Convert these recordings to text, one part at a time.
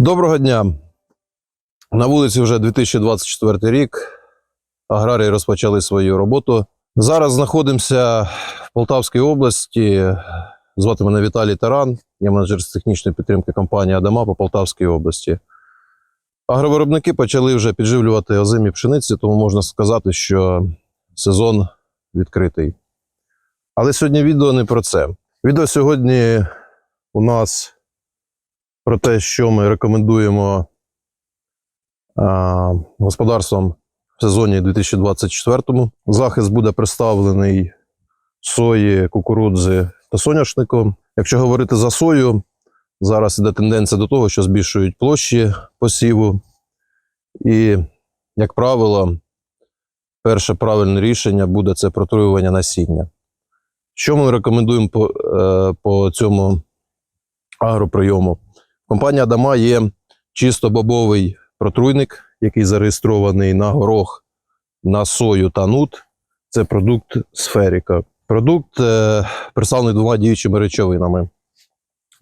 Доброго дня. На вулиці вже 2024 рік. Аграрії розпочали свою роботу. Зараз знаходимося в Полтавській області. Звати мене Віталій Таран, я менеджер з технічної підтримки компанії Адама по Полтавській області. Агровиробники почали вже підживлювати озимі пшениці, тому можна сказати, що сезон відкритий. Але сьогодні відео не про це. Відео сьогодні у нас про те, що ми рекомендуємо а, господарствам в сезоні 2024. Захист буде представлений сої, кукурудзи та соняшнику. Якщо говорити за сою, зараз іде тенденція до того, що збільшують площі посіву. І, як правило, перше правильне рішення буде це протруювання насіння. Що ми рекомендуємо по, е, по цьому агроприйому? Компанія Адама є чисто бобовий протруйник, який зареєстрований на горох, на сою та нут. Це продукт Сферіка. Продукт е, представлений двома діючими речовинами.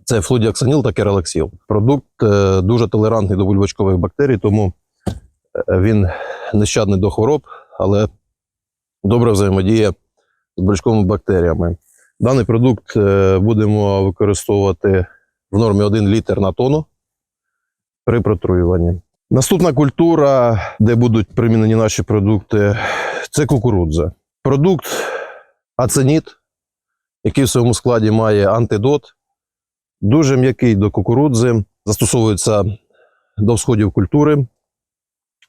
Це флудіоксаніл та кералексіл. Продукт е, дуже толерантний до бульбочкових бактерій, тому е, він нещадний до хвороб, але добре взаємодіє з бульбочковими бактеріями. Даний продукт е, будемо використовувати в нормі 1 літр на тонну при протруюванні. Наступна культура, де будуть примінені наші продукти, це кукурудза. Продукт аценіт, який в своєму складі має антидот, дуже м'який до кукурудзи, застосовується до всходів культури.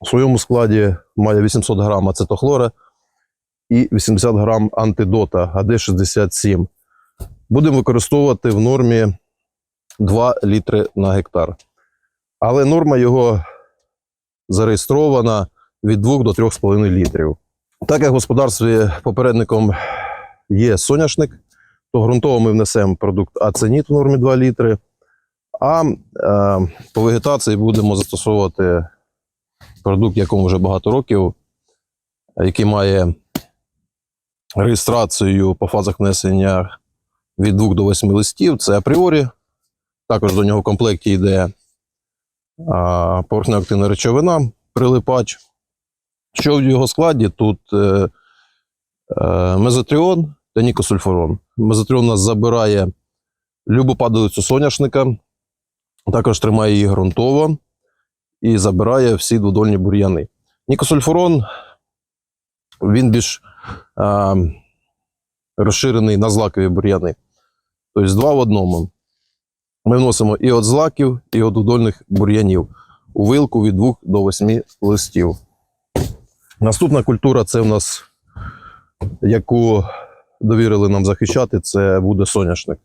У своєму складі має 800 грам ацетохлора і 80 грам антидота АД67. Будемо використовувати в нормі 2 літри на гектар. Але норма його зареєстрована від 2 до 3,5 літрів. Так як в господарстві попередником є соняшник, то ґрунтово ми внесемо продукт аценіт в нормі 2 літри, а е, по вегетації будемо застосовувати продукт, якому вже багато років, який має реєстрацію по фазах внесення від 2 до 8 листів. Це апріорі. Також до нього в комплекті йде поверхнеактивна речовина, прилипач. Що в його складі? Тут е, е, мезотріон та нікосульфурон. Мезотріон нас забирає любу падалицю соняшника, також тримає її ґрунтово і забирає всі дводольні бур'яни. Нікосульфурон він більш розширений на злакові бур'яни. Тобто два в одному. Ми вносимо і від злаків, і від удольних бур'янів у вилку від 2 до 8 листів. Наступна культура це в нас, яку довірили нам захищати, це буде соняшник.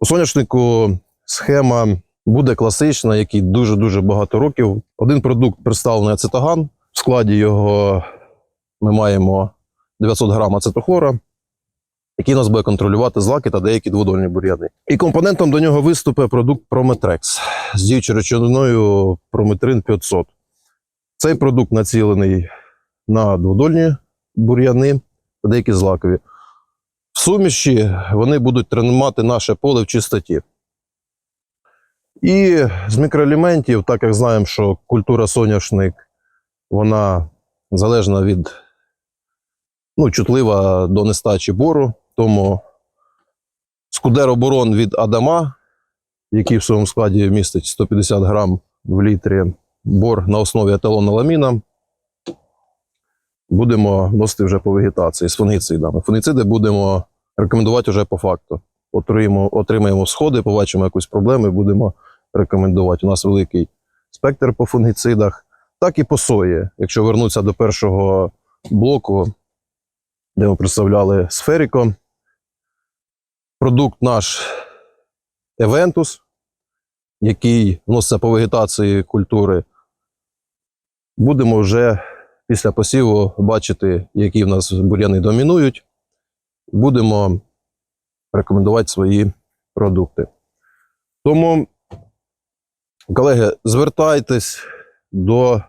У соняшнику схема буде класична, який дуже-дуже багато років. Один продукт представлений ацетаган. В складі його ми маємо 900 грам ацетохлора, який нас буде контролювати злаки та деякі дводольні бур'яни. І компонентом до нього виступить продукт Прометрекс з діючою речовиною Прометрин 500. Цей продукт націлений на дводольні бур'яни та деякі злакові. В суміші вони будуть тримати наше поле в чистоті. І з мікроелементів, так як знаємо, що культура соняшник вона залежна від ну, чутлива до нестачі бору. Тому скудероборон від Адама, який в своєму складі містить 150 грам в літрі бор на основі еталоноламіна, будемо вносити вже по вегетації з фунгіцидами. Фунгіциди будемо рекомендувати вже по факту. Отримаємо, отримаємо сходи, побачимо якусь проблему і будемо рекомендувати. У нас великий спектр по фунгіцидах, так і по сої. Якщо вернутися до першого блоку, де ми представляли сферіко. Продукт наш Евентус, який вноситься по вегетації культури. Будемо вже після посіву бачити, які в нас бур'яни домінують. Будемо рекомендувати свої продукти. Тому, колеги, звертайтесь до,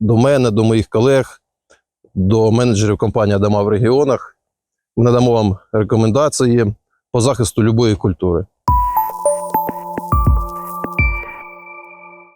до мене, до моїх колег до менеджерів компанії Адама в регіонах. Ми надамо вам рекомендації по захисту любої культури.